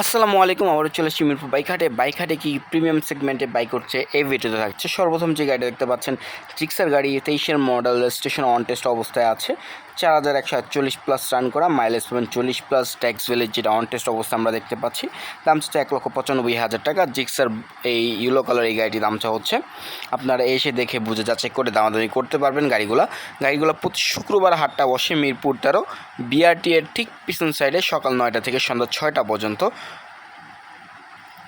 আসসালামু আলাইকুম, আবারও চলে এসেছি মিরপুর বাইক হাটে বাইক হাটে কি প্রিমিয়াম সেগমেন্টে বাইক করছে এই ভিডিওতে থাকছে সর্বপ্রথম যে গাড়িটা দেখতে পাচ্ছেন জিক্সার গাড়ি, তেইশের মডেল স্টেশন অন টেস্ট অবস্থায় আছে। চার হাজার একশো আটচল্লিশ প্লাস রান করা মাইলেজ পাবেন চল্লিশ প্লাস ট্যাক্স ভ্যালির যেটা অন টেস্ট অবস্থা আমরা দেখতে পাচ্ছি। দাম হচ্ছে এক লক্ষ পঁচানব্বই হাজার টাকা। জিক্সার এই ইউলো কালার এই গাড়িটির দামটা হচ্ছে। আপনারা এসে দেখে বুঝে যাচাই করে দামাদামি করতে পারবেন গাড়িগুলো। গাড়িগুলো প্রতি শুক্রবার হাটটা বসে মিরপুর তেরো বিআরটি এর ঠিক পিছন সাইডে সকাল নয়টা থেকে সন্ধ্যা ছয়টা পর্যন্ত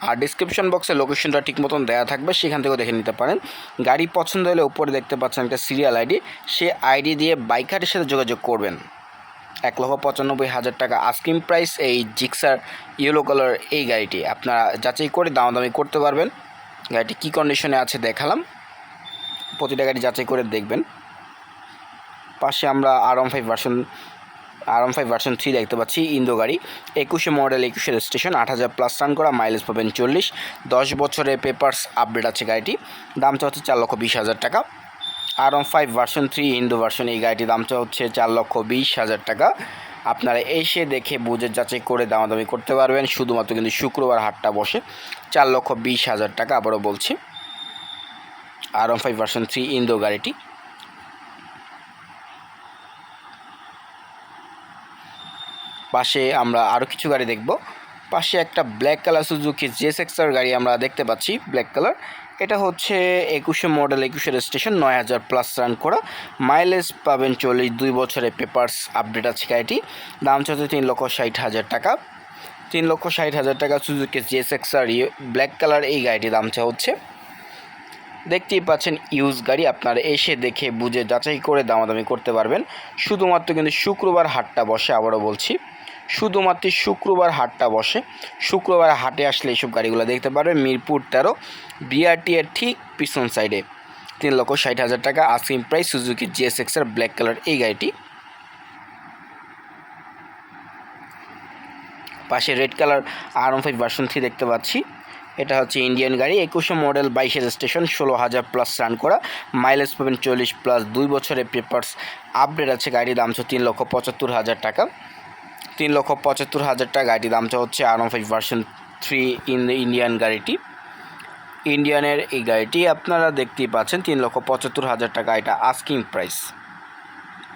আর ডিসক্রিপশন বক্সে লোকেশনটা ঠিক মতন দেওয়া থাকবে, সেখান থেকেও দেখে নিতে পারেন। গাড়ি পছন্দ হলে উপরে দেখতে পাচ্ছেন একটা সিরিয়াল আইডি সে আইডি দিয়ে বাইকারের সাথে যোগাযোগ করবেন। এক লক্ষ পঁচানব্বই হাজার টাকা আস্কিং প্রাইস এই জিক্সার ইয়েলো কালার এই গাড়িটি। আপনারা যাচাই করে দামাদামি করতে পারবেন। গাড়িটি কী কন্ডিশনে আছে দেখালাম। প্রতিটা গাড়ি যাচাই করে দেখবেন। পাশে আমরা R one five version R one five version three দেখতে পাচ্ছি, ইন্দো গাড়ি। একুশে মডেল একুশে রেজিস্ট্রেশন আট হাজার প্লাস রান করা মাইলেজ পাবেন চল্লিশ। দশ বছরে পেপার্স আপডেট আছে গাড়িটি। দামটা হচ্ছে চার লক্ষ বিশ হাজার টাকা। R five version three Indo version এই গাড়িটির দামটা হচ্ছে চার লক্ষ বিশ হাজার টাকা। আপনারা এসে দেখে বুঝে যাচাই করে দামাদামি করতে পারবেন। শুধুমাত্র কিন্তু শুক্রবার হাটটা বসে। চার লক্ষ বিশ হাজার টাকা আবারও বলছি। R five version three Indo গাড়িটি। পাশে আমরা আরও কিছু গাড়ি দেখব। পাশে একটা black colour Suzuki Gixxer গাড়ি আমরা দেখতে পাচ্ছি ব্ল্যাক কালার এটা হচ্ছে একুশে মডেল একুশে রেজিস্ট্রেশন নয় হাজার প্লাস রান করা। মাইলেজ পাবেন চল্লিশ দুই বছরের পেপার্স আপডেট আছে গাড়িটি। দাম চলছে তিন লক্ষ ষাট হাজার টাকা। তিন লক্ষ ষাট হাজার টাকা Suzuki Gixxer black colour এই গাড়িটির দামটা হচ্ছে দেখতেই পাচ্ছেন ইউজ গাড়ি, আপনারা এসে দেখে বুঝে যাচাই করে দামাদামি করতে পারবেন। শুধুমাত্র কিন্তু শুক্রবার হাটটা বসে আবারও বলছি। শুধুমাত্র শুক্রবার হাটটা বসে। শুক্রবার হাটে আসলে এইসব গাড়িগুলো দেখতে পারবে মিরপুর তেরো বিআরটি এর ঠিক পিছন সাইডে তিন লক্ষ ষাট হাজার টাকা asking price Suzuki Gixxer black colour এই গাড়িটি। পাশে red colour R one five version three দেখতে পাচ্ছি। এটা হচ্ছে ইন্ডিয়ান গাড়ি, একুশে মডেল বাইশের স্টেশন ষোলো হাজার প্লাস রান করা। মাইলেজ পাবেন চল্লিশ প্লাস দুই বছরের পেপার্স আপডেট আছে গাড়ির দাম হচ্ছে তিন লক্ষ পঁচাত্তর হাজার টাকা। তিন লক্ষ পঁচাত্তর হাজার টাকা। গাড়ির দামটা হচ্ছে R five version three in Indian গাড়িটি। ইন্ডিয়ানের এই গাড়িটি আপনারা দেখতেই পাচ্ছেন, তিন লক্ষ পঁচাত্তর হাজার টাকা। এটা আস্কিং প্রাইস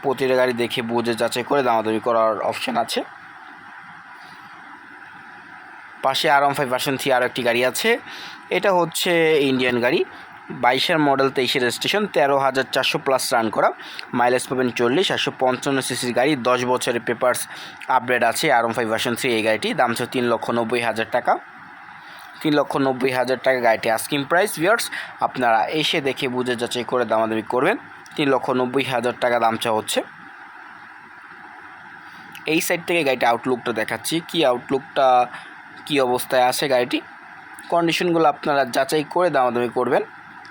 প্রতিটা গাড়ি দেখে বুঝে যাচাই করে দামাদামি করার অপশান আছে। পাশে আর ফাইভ ভার্সন থ্রি আরও একটি গাড়ি আছে। এটা হচ্ছে ইন্ডিয়ান গাড়ি। বাইশের মডেল তেইশের স্টেশন তেরো হাজার চারশো প্লাস রান করা। মাইলেজ পাবেন চল্লিশ, একশো পঞ্চান্ন সিসির গাড়ি, দশ বছরের পেপার্স আপডেট আছে আর ফাইভ ভার্সন থ্রি এই গাড়িটি। দাম ছিল তিন লক্ষ নব্বই হাজার টাকা। তিন লক্ষ নব্বই হাজার টাকা গাড়িটি আস্কিং প্রাইস ভিয়ার্স আপনারা এসে দেখে বুঝে যাচাই করে দামাদামি করবেন। তিন লক্ষ নব্বই হাজার টাকা দামটা হচ্ছে। এই সাইড থেকে গাড়িটা আউটলুকটা দেখাচ্ছি। কি আউটলুকটা কি অবস্থায় আছে গাড়িটি? কন্ডিশনগুলো আপনারা যাচাই করে দামাদামি করবেন।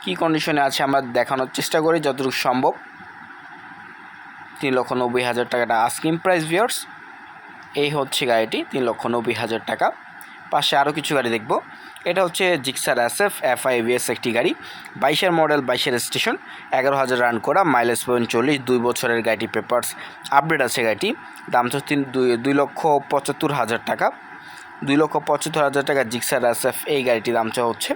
কি কন্ডিশনে আছে আমরা দেখানোর চেষ্টা করি, যতটুকু সম্ভব। তিন লক্ষ নব্বই হাজার টাকাটা আস্কিং প্রাইস ভিওর্স এই হচ্ছে গাড়িটি, তিন লক্ষ নব্বই হাজার টাকা। পাশে আরও কিছু গাড়ি দেখব। এটা হচ্ছে Gixxer S F F I VS একটি গাড়ি। বাইশের মডেল বাইশের স্টেশন এগারো হাজার রান করা মাইলেজ পয়েন্ট চল্লিশ, দুই বছরের গাড়িটি পেপার্স আপডেট আছে গাড়িটি। দাম হচ্ছে তিন দুই দুই লক্ষ পঁচাত্তর হাজার টাকা। দুই লক্ষ পঁচাত্তর হাজার টাকা জিক্সার এস এফ এই গাড়িটির দামটা হচ্ছে।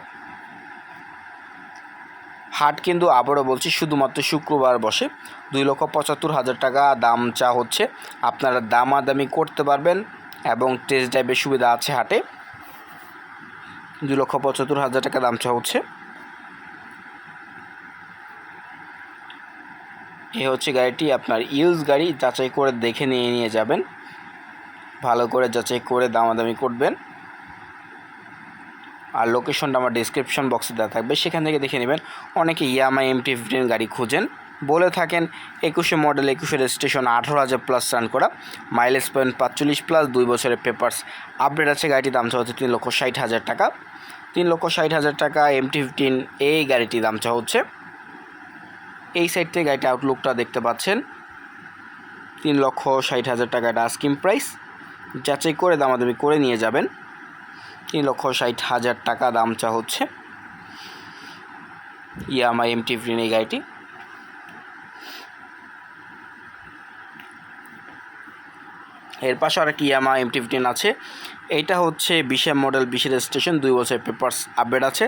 হাট কিন্তু আবারও বলছি, শুধুমাত্র শুক্রবার বসে। দুই লক্ষ পঁচাত্তর হাজার টাকা দাম চা হচ্ছে। আপনারা দামাদামি করতে পারবেন এবং টেস্ট ড্রাইভের সুবিধা আছে হাটে। দুই লক্ষ পঁচাত্তর হাজার টাকা দাম চা হচ্ছে। এ হচ্ছে গাড়িটি, আপনার ইউজ গাড়ি, যাচাই করে দেখে নিয়ে নিয়ে যাবেন। ভালো করে যাচাই করে দামাদামি করবেন। আর লোকেশনটা আমার ডিসক্রিপশন বক্সে দেওয়া থাকবে। সেখান থেকে দেখে নেবেন। অনেকে ইয়ামাই এমটি ফিফটিন গাড়ি খুঁজেন। বলে থাকেন, একুশে মডেল একুশে রেজিস্ট্রেশন আঠারো হাজার প্লাস রান করা। মাইলেজ পয়েন্ট পাঁচচল্লিশ প্লাস দুই বছরের পেপার্স আপডেট আছে গাড়িটির দাম হচ্ছে তিন লক্ষ ষাট হাজার টাকা। তিন লক্ষ ষাট হাজার টাকা এমটি ফিফটিন এই গাড়িটির দাম হচ্ছে। এই সাইড থেকে গাড়িটি আউটলুকটা দেখতে পাচ্ছেন। তিন লক্ষ ষাট হাজার টাকা এটা আস্কিম প্রাইস যাচাই করে দামাদামি করে নিয়ে যাবেন। তিন লক্ষ ষাট হাজার টাকা দাম চা হচ্ছে। ইয়ামাই এমটি ফ্রিন এই গাড়িটি। এর পাশে আর কি ইয়ামা এমটি ফিফটিন আছে। এইটা হচ্ছে বিশে মডেল, বিশের স্টেশন দুই বছরের পেপার্স আপডেট আছে।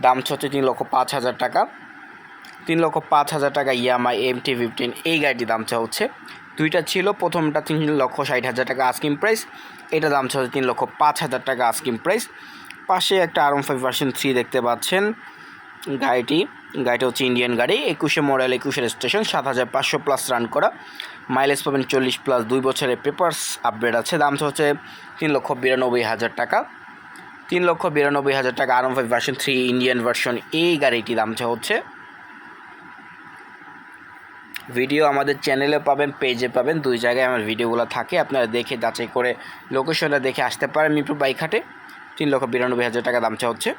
দাম হচ্ছে তিন লক্ষ পাঁচ হাজার টাকা। তিন লক্ষ পাঁচ হাজার টাকা ইয়ামাই এম টি ফিফটিন এই গাড়িটির দাম চা হচ্ছে, দুইটা ছিল, প্রথমটা তিন লক্ষ ষাট হাজার টাকা আস্কিম প্রাইস এটা দাম চা হচ্ছে তিন লক্ষ পাঁচ হাজার টাকা আস্কিম প্রাইস পাশে একটা আর ফাইভ ভার্সন থ্রি দেখতে পাচ্ছেন গাড়িটি, গাড়িটা হচ্ছে ইন্ডিয়ান গাড়ি, একুশে মডেল একুশের স্টেশন সাত হাজার পাঁচশো প্লাস রান করা। মাইলেজ পাবেন চল্লিশ প্লাস দুই বছরের পেপার্স আপডেট আছে, দাম হচ্ছে তিন লক্ষ বিরানব্বই হাজার টাকা। তিন লক্ষ বিরানব্বই হাজার টাকা আরম five version three Indian version এই গাড়িটি দামটা হচ্ছে। ভিডিও আমাদের চ্যানেলে পাবেন পেজে পাবেন, দুই জায়গায় আমার ভিডিওগুলো থাকে, আপনারা দেখে যাচাই করে লোকেশনটা দেখে আসতে পারেন মিরপুর হাটে তিন লক্ষ বিরানব্বই হাজার টাকা দামটা হচ্ছে।